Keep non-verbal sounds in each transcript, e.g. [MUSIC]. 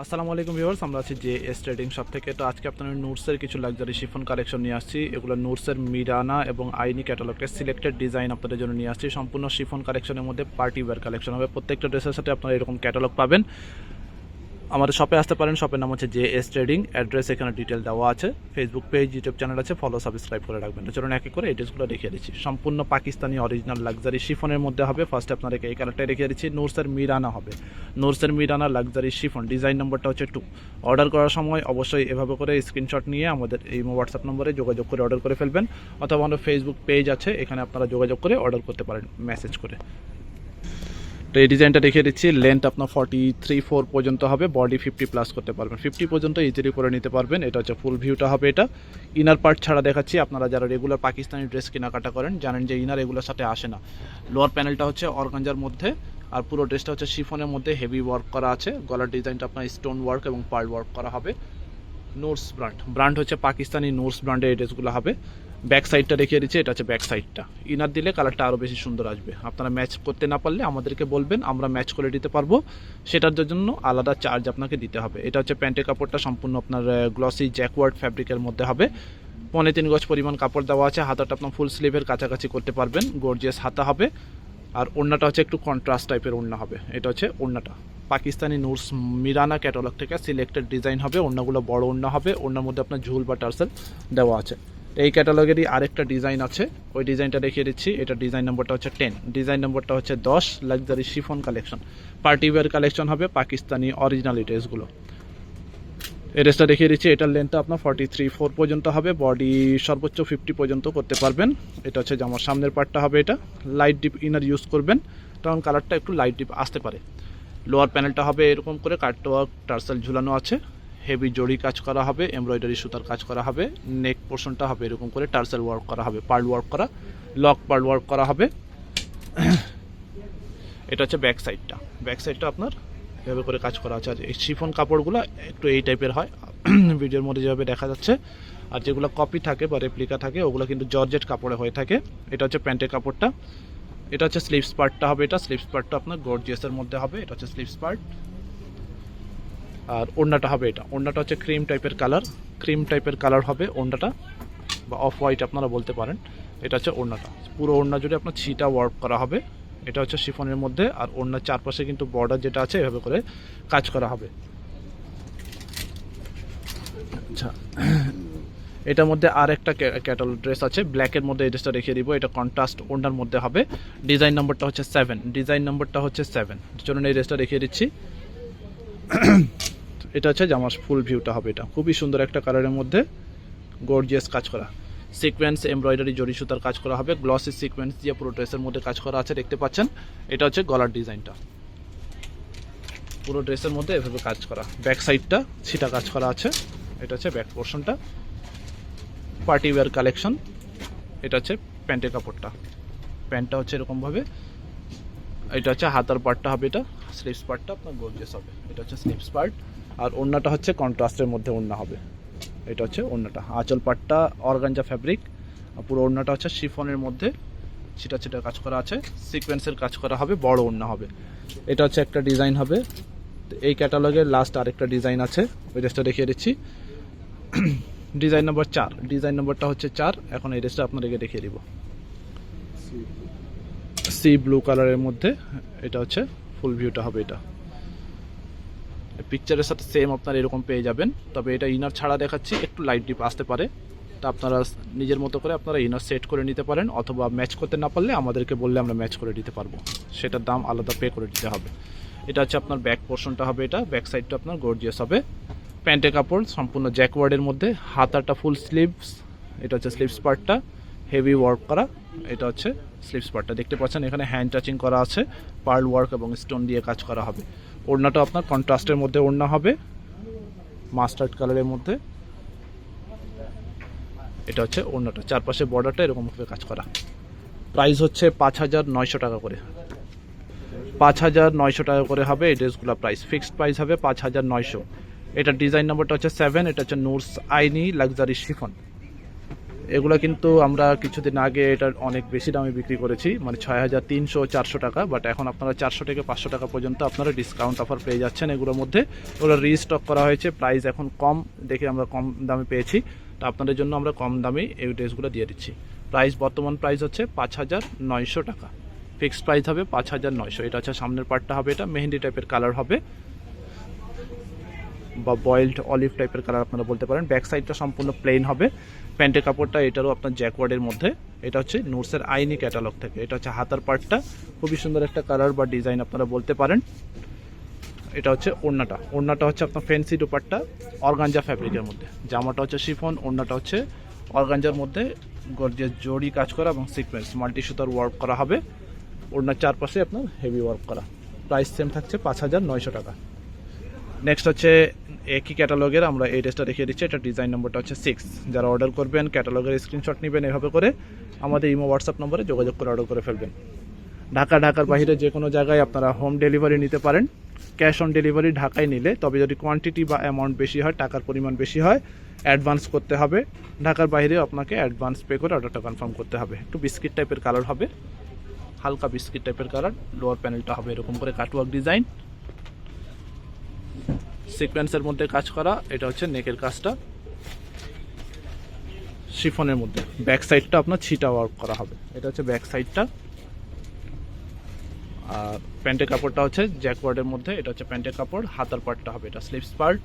আসসালামু আলাইকুম ভিউয়ার্স, আমরা আছি যে এস ট্রেডিং শপ থেকে। তো আজকে আপনাদের নোটসের কিছু লাক্সারি শিফন কালেকশন নিয়ে আসছি। এগুলো নোটসের মিরানা এবং আইনি ক্যাটালগের সিলেক্টেড ডিজাইন আপনাদের জন্য নিয়ে আসছি। সম্পূর্ণ শিফন কালেকশনের মধ্যে পার্টি ওয়্যার কালেকশন হবে। প্রত্যেকটা ড্রেসের সাথে আপনারা এরকম ক্যাটালগ পাবেন। আমাদের শপে আসতে পারেন। শপের নাম হচ্ছে জে এস ট্রেডিং অ্যাড্রেস এখানে ডিটেল দেওয়া আছে। ফেসবুক পেজ ইউটিউব চ্যানেল আছে। ফলো সাবস্ক্রাইব করে রাখবেন। চলুন এক করে এই ড্রেসগুলো দেখিয়ে দিচ্ছি। সম্পূর্ণ পাকিস্তানি অরিজিনাল লাক্সারি শিফনের মধ্যে হবে। ফার্স্টে আপনাদেরকে এই কালারটা রেখে দিচ্ছি। নোরসের মিরানা হবে। নোরসের মিরানা লাক্সারি শিফন। ডিজাইন নম্বরটা হচ্ছে টু অর্ডার করার সময় অবশ্যই এভাবে করে স্ক্রিনশট নিয়ে আমাদের এই হোয়াটসঅ্যাপ নম্বরে যোগাযোগ করে অর্ডার করে ফেলবেন। অথবা আমাদের ফেসবুক পেজ আছে। এখানে আপনারা যোগাযোগ করে অর্ডার করতে পারেন। মেসেজ করে। তো এই ডিজাইনটা দেখিয়ে দিচ্ছি। লেন্থ আপনার ফর্টি থ্রি ফোর পর্যন্ত হবে। বডি ফিফটি প্লাস করতে পারবেন। ফিফটি পর্যন্ত ইজিলি করে নিতে পারবেন। এটা হচ্ছে ফুল ভিউটা হবে এটা। ইনার পার্ট ছাড়া দেখাচ্ছি। আপনারা যারা রেগুলার পাকিস্তানি ড্রেস কেনাকাটা করেন, জানেন যে ইনার এগুলোর সাথে আসে না। লোয়ার প্যানেলটা হচ্ছে অর্গাঞ্জার মধ্যে। আর পুরো ড্রেসটা হচ্ছে শিফনের মধ্যে হেভি ওয়ার্ক করা আছে। গলার ডিজাইনটা আপনার স্টোন ওয়ার্ক এবং পার্ল ওয়ার্ক করা হবে। নোটস ব্র্যান্ড ব্র্যান্ড হচ্ছে পাকিস্তানি নোটস ব্র্যান্ডের এই ড্রেসগুলো হবে। ব্যাক সাইডটা রেখে দিচ্ছি, এটা হচ্ছে ব্যাক সাইডটা ইনার দিলে কালারটা আরও বেশি সুন্দর আসবে। আপনারা ম্যাচ করতে না পারলে আমাদেরকে বলবেন, আমরা ম্যাচ করে দিতে পারব। সেটার জন্য আলাদা চার্জ আপনাকে দিতে হবে। এটা হচ্ছে প্যান্টের কাপড়টা সম্পূর্ণ আপনার গ্লসি জ্যাকওয়ার্ড ফ্যাব্রিকের মধ্যে হবে। পনে তিন গজ পরিমাণ কাপড় দেওয়া আছে। হাতাটা আপনার ফুল স্লিভের কাছাকাছি করতে পারবেন। গর্জিয়াস হাতা হবে। আর ওড়নাটা হচ্ছে একটু কন্ট্রাস্ট টাইপের ওড়না হবে। এটা হচ্ছে ওড়নাটা। পাকিস্তানি নুরস মিরানা ক্যাটালগ থেকে সিলেক্টেড ডিজাইন হবে। ওড়নাগুলো বড় ওড়না হবে। ওড়নার মধ্যে আপনার ঝুল বা টার্সেল দেওয়া আছে। এই ক্যাটালগেরই আরেকটা ডিজাইন আছে। ওই ডিজাইনটা দেখিয়ে দিচ্ছি। এটা ডিজাইন নম্বরটা হচ্ছে টেন। ডিজাইন নম্বরটা হচ্ছে দশ luxury chiffon collection party wear collection হবে পাকিস্তানি অরিজিনাল ড্রেসগুলো। এই ড্রেসটা দেখিয়ে দিচ্ছি। এটার লেন্থটা আপনার ফর্টি থ্রি ফোর পর্যন্ত হবে। বডি সর্বোচ্চ ফিফটি পর্যন্ত করতে পারবেন। এটা হচ্ছে জামার সামনের পার্টটা হবে এটা। লাইট ডিপ ইনার ইউজ করবেন। তখন কালারটা একটু লাইট ডিপ আসতে পারে। লোয়ার প্যানেলটা হবে এরকম করে কাটওয়ার্ক টার্সেল ঝুলানো আছে। হেভি জড়ি কাজ করা হবে এমব্রয়ডারি সুতার কাজ করা হবে নেক পোর্শনটা হবে এরকম করে টার্সেল ওয়ার্ক করা হবে পার্ল ওয়ার্ক করা লক পার্ল ওয়ার্ক করা হবে। এটা হচ্ছে ব্যাক সাইডটা ব্যাক সাইডটা আপনার এভাবে করে কাজ করা আছে। আর এই শিফন কাপড়গুলো একটু এই টাইপের হয়। [CLEARS THROAT] ভিডিওর মধ্যে যেভাবে দেখা যাচ্ছে, আর যেগুলো কপি থাকে বা রেপ্লিকা থাকে, ওগুলো কিন্তু জর্জেট কাপড়ে হয়ে থাকে। এটা হচ্ছে প্যান্টের কাপড়টা। এটা হচ্ছে স্লিভস পার্টটা হবে এটা। স্লিভস পার্টটা আপনার গর্জিয়াসের মধ্যে হবে। এটা হচ্ছে স্লিভস পার্ট আর ওড়নাটা হবে এটা। ওড়নাটা হচ্ছে ক্রিম টাইপের কালার ক্রিম টাইপের কালার হবে ওড়নাটা, বা অফ হোয়াইট আপনারা বলতে পারেন। এটা হচ্ছে ওড়নাটা। পুরো ওড়না জুড়ে আপনার ছিটা ওয়ার্ক করা হবে। এটা হচ্ছে শিফনের মধ্যে, আর ওড়নার চারপাশে কিন্তু বর্ডার যেটা আছে, এভাবে করে কাজ করা হবে। আচ্ছা। এটার মধ্যে আর একটা ক্যাটাল ড্রেস আছে। ব্ল্যাকের মধ্যে এই ড্রেসটা রেখে দিব। এটা কন্ট্রাস্ট ওড়নার মধ্যে হবে। ডিজাইন নম্বরটা হচ্ছে সেভেন ডিজাইন নম্বরটা হচ্ছে সেভেন চলুন এই ড্রেসটা দেখিয়ে দিচ্ছি। এটা হচ্ছে জামার ফুল ভিউটা হবে এটা। খুবই সুন্দর একটা কালারের মধ্যে গর্জিয়াস কাজ করা। সিকোয়েন্স এমব্রয়ডারি জরি সুতার কাজ করা হবে। গ্লসি সিকোয়েন্স দিয়ে পুরো ড্রেসের মধ্যে কাজ করা আছে, দেখতে পাচ্ছেন? এটা হচ্ছে গলার ডিজাইনটা। পুরো ড্রেসের মধ্যে এভাবে কাজ করা। ব্যাক সাইডটা ছিটা কাজ করা আছে। এটা হচ্ছে ব্যাক পোর্শনটা পার্টি ওয়্যার কালেকশন এটা হচ্ছে প্যান্টের কাপড়টা। প্যান্টটা হচ্ছে এরকমভাবে। এটা হচ্ছে হাতার পার্টটা হবে এটা। স্লিপস পার্টটা আপনার গর্জিয়াস হবে। এটা হচ্ছে স্লিপস পার্ট আর ওড়নাটা হচ্ছে কন্ট্রাস্টের মধ্যে ওড়না হবে। এটা হচ্ছে ওড়নাটা। আঁচল পাটটা অর্গানজা ফ্যাব্রিক। আর পুরো ওড়নাটা হচ্ছে শিফনের মধ্যে। ছিটা ছিটা কাজ করা আছে। সিকোয়েন্সের কাজ করা হবে, বড় ওড়না হবে। এটা হচ্ছে একটা ডিজাইন হবে। এই ক্যাটালগের লাস্ট আরেকটা ডিজাইন আছে। ওই ড্রেসটা দেখিয়ে দিচ্ছি। ডিজাইন নম্বর চার। ডিজাইন নম্বরটা হচ্ছে চার। এখন এই ড্রেসটা আপনাদেরকে দেখিয়ে দিব। সি ব্লু কালারের মধ্যে। এটা হচ্ছে ফুল ভিউটা হবে এটা। পিকচারের সাথে সেম আপনার এরকম পেয়ে যাবেন। তবে এটা ইনার ছাড়া দেখাচ্ছি, একটু লাইট ডিপ আসতে পারে। তা আপনারা নিজের মতো করে আপনারা ইনার সেট করে নিতে পারেন, অথবা ম্যাচ করতে না পারলে আমাদেরকে বললে আমরা ম্যাচ করে দিতে পারব। সেটার দাম আলাদা পে করে দিতে হবে। এটা হচ্ছে আপনার ব্যাক পোর্শনটা হবে এটা ব্যাক সাইডটা আপনার গর্জিয়াস হবে। প্যান্টের কাপড়, সম্পূর্ণ জ্যাকওয়ার্ডের মধ্যে। হাতাটা ফুল স্লিভস এটা হচ্ছে স্লিভস পার্টটা হেভি ওয়ার্ক করা, এটা হচ্ছে স্লিভস পার্টটা দেখতে পাচ্ছেন, এখানে হ্যান্ড টাচিং করা আছে পার্ল ওয়ার্ক এবং স্টোন দিয়ে কাজ করা হবে। ওড়নাটা আপনার কন্ট্রাস্টের মধ্যে ওড়না হবে মাস্টার্ড কালারের মধ্যে। এটা হচ্ছে ওড়নাটা, চারপাশে বর্ডারটা এরকমভাবে কাজ করা। প্রাইস হচ্ছে পাঁচ হাজার নয়শো টাকা করে। পাঁচ হাজার নয়শো টাকা করে হবে এই ড্রেসগুলো প্রাইস ফিক্সড প্রাইস হবে পাঁচ হাজার নয়শো। এটা ডিজাইন নম্বরটা হচ্ছে সেভেন এটা হচ্ছে নোটস আইনি লাক্সারি শিফন এগুলো কিন্তু আমরা কিছুদিন আগে এটা অনেক বেশি দামে বিক্রি করেছি। মানে ছয় হাজার তিনশো চারশো টাকা বাট এখন আপনারা চারশো থেকে পাঁচশো টাকা পর্যন্ত আপনারা ডিসকাউন্ট অফার পেয়ে যাচ্ছেন এগুলোর মধ্যে। ওগুলো রিস্টক করা হয়েছে প্রাইস এখন কম দেখে আমরা কম দামে পেয়েছি। তো আপনাদের জন্য আমরা কম দামে এই ড্রেসগুলো দিয়ে দিচ্ছি। প্রাইস বর্তমান প্রাইস হচ্ছে পাঁচ হাজার নয়শো টাকা। ফিক্সড প্রাইস হবে পাঁচ হাজার নয়শো। এটা হচ্ছে সামনের পার্টটা হবে, এটা মেহেন্দি টাইপের কালার হবে। বা বয়েলড অলিভ টাইপের কালার আপনারা বলতে পারেন। ব্যাক সাইডটা সম্পূর্ণ প্লেন হবে। প্যান্টের কাপড়টা এটারও আপনার জ্যাকওয়ার্ডের মধ্যে। এটা হচ্ছে নোটসের আইনি ক্যাটালগ থেকে। এটা হচ্ছে হাতার পার্টটা খুবই সুন্দর একটা কালার বা ডিজাইন আপনারা বলতে পারেন। এটা হচ্ছে ওড়নাটা। ওড়নাটা হচ্ছে আপনার ফ্যান্সি দুপাট্টা অর্গানজা ফ্যাব্রিকের মধ্যে। জামাটা হচ্ছে শিফন ওড়নাটা হচ্ছে অর্গানজার মধ্যে গর্জের জড়ি কাজ করা এবং সিকোয়েন্স মাল্টি সুতার ওয়ার্ক করা হবে। ওড়নার চারপাশে আপনার হেভি ওয়ার্ক করা। প্রাইস সেম থাকছে পাঁচ হাজার নয়শো টাকা। নেক্সট হচ্ছে একই ক্যাটালগের আমরা এই ড্রেসটা দেখিয়ে দিচ্ছি। এটা ডিজাইন নম্বরটা হচ্ছে সিক্স যারা অর্ডার করবেন, ক্যাটালগের স্ক্রিনশট নেবেন এভাবে করে আমাদের ইমো হোয়াটসঅ্যাপ নম্বরে যোগাযোগ করে অর্ডার করে ফেলবেন। ঢাকা, ঢাকার বাইরে যে কোনো জায়গায় আপনারা হোম ডেলিভারি নিতে পারেন। ক্যাশ অন ডেলিভারি ঢাকায় নিলে তবে যদি কোয়ান্টিটি বা অ্যামাউন্ট বেশি হয়, টাকার পরিমাণ বেশি হয় অ্যাডভান্স করতে হবে। ঢাকার বাইরে আপনাকে অ্যাডভান্স পে করে অর্ডারটা কনফার্ম করতে হবে। একটু বিস্কিট টাইপের কালার হবে। হালকা বিস্কিট টাইপের কালার লোয়ার প্যানেলটা হবে এরকম করে কাটওয়ার্ক ডিজাইন সিকোয়েন্সের মধ্যে কাজ করা, এটা হচ্ছে নেকের কাজটা। শিফনের মধ্যে। ব্যাক সাইডটা আপনার ছিটা ওয়ার্ক করা হবে। এটা হচ্ছে ব্যাক সাইডটা আর প্যান্টের কাপড়টা হচ্ছে জ্যাকওয়ার্ডের মধ্যে, এটা হচ্ছে প্যান্টের কাপড়, হাতার পার্টটা হবে, এটা স্লিপস পার্ট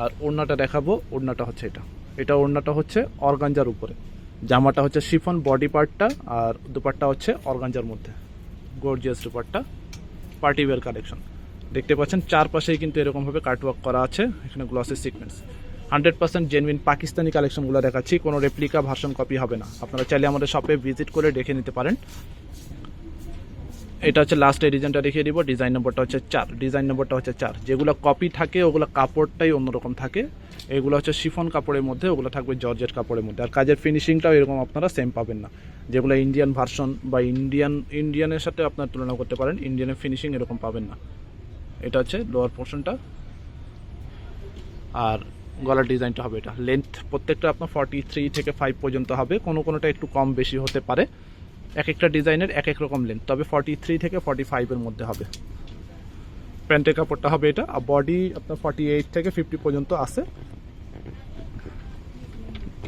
আর ওড়নাটা দেখাবো, ওড়নাটা হচ্ছে এটা। এটা ওড়নাটা হচ্ছে অর্গাঞ্জার উপরে। জামাটা হচ্ছে শিফন বডি পার্টটা আর দুপারটা হচ্ছে অর্গাঞ্জার মধ্যে। গর্জিয়াস দুপাট্টা। পার্টি ওয়্যার কালেকশন দেখতে পাচ্ছেন, চারপাশেই কিন্তু এরকমভাবে কাটওয়ার্ক করা আছে, এখানে গ্লসের sequence hundred percent genuine Pakistani কালেকশনগুলো দেখাচ্ছি, কোনো রেপ্লিকা ভার্সন কপি হবে না। আপনারা চাইলে আমাদের শপে ভিজিট করে দেখে নিতে পারেন। এটা হচ্ছে লাস্ট ডিজাইনটা দেখিয়ে দিব ডিজাইন নম্বরটা হচ্ছে চার। ডিজাইন নম্বরটা হচ্ছে চার। যেগুলো কপি থাকে, ওগুলো কাপড়টাই অন্যরকম থাকে। এগুলো হচ্ছে শিফন কাপড়ের মধ্যে, ওগুলো থাকবে জর্জেট কাপড়ের মধ্যে। আর কাজের ফিনিশিংটাও এরকম আপনারা সেম পাবেন না। যেগুলো ইন্ডিয়ান ভার্সন বা ইন্ডিয়ান ইন্ডিয়ানের সাথে আপনার তুলনা করতে পারেন ইন্ডিয়ানের ফিনিশিং এরকম পাবেন না। এটা হচ্ছে লোয়ার পোর্শনটা আর গলার ডিজাইনটা হবে এটা। লেন্থ প্রত্যেকটা আপনার ফর্টি থ্রি থেকে ফাইভ পর্যন্ত হবে। কোনো কোনোটা একটু কম বেশি হতে পারে। এক একটা ডিজাইনের এক এক রকম লেন্থ তবে ফর্টি থ্রি থেকে ফর্টি ফাইভের মধ্যে হবে। প্যান্টের কাপড়টা হবে এটা। আর বডি আপনার ফর্টি এইট থেকে ফিফটি পর্যন্ত আছে।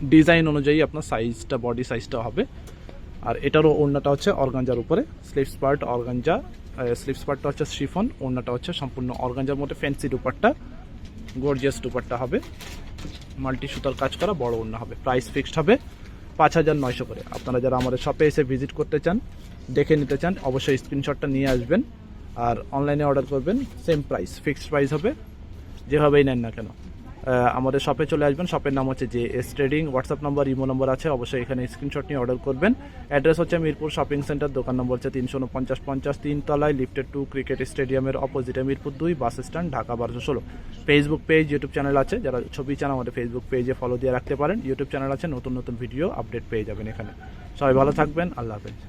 ডিজাইন অনুযায়ী আপনার সাইজটা বডি সাইজটা হবে। আর এটারও ওড়নাটা হচ্ছে অর্গাঞ্জার উপরে। স্লিপস পার্ট অর্গাঞ্জা স্লিপস পার্টটা হচ্ছে শিফন, ওড়নাটা হচ্ছে সম্পূর্ণ অর্গাঞ্জার মধ্যে ফ্যান্সি দুপাট্টা গর্জিয়াস দুপাট্টা হবে। মাল্টি সুতার কাজ করা বড় ওড়না হবে প্রাইস ফিক্সড হবে পাঁচ হাজার নয়শো করে। আপনারা যারা আমাদের শপে এসে ভিজিট করতে চান, দেখে নিতে চান, অবশ্যই স্ক্রিনশটটা নিয়ে আসবেন। আর অনলাইনে অর্ডার করবেন সেম প্রাইস ফিক্সড প্রাইস হবে। যেভাবেই নেন না কেন। আমাদের শপে চলে আসবেন। শপের নাম হচ্ছে যে S trading WhatsApp number imo number আছে, অবশ্যই এখানে স্ক্রিনশট নিয়ে অর্ডার করবেন। অ্যাড্রেস হচ্ছে মিরপুর শপিং সেন্টার দোকান নম্বর হচ্ছে তিনশো উনপঞ্চাশ, পঞ্চাশ তিন তলায় লিফটেড টু ক্রিকেট স্টেডিয়ামের অপোজিটে মিরপুর দুই বাস স্ট্যান্ড ঢাকা বারোশো ষোলো। ফেসবুক পেজ ইউটিউব চ্যানেল আছে। যারা ছবি চান আমাদের ফেসবুক পেজে ফলো দিয়ে রাখতে পারেন। ইউটিউব চ্যানেল আছে, নতুন নতুন ভিডিও আপডেট পেয়ে যাবেন এখানে। সবাই ভালো থাকবেন। আল্লাহ হাফেজ।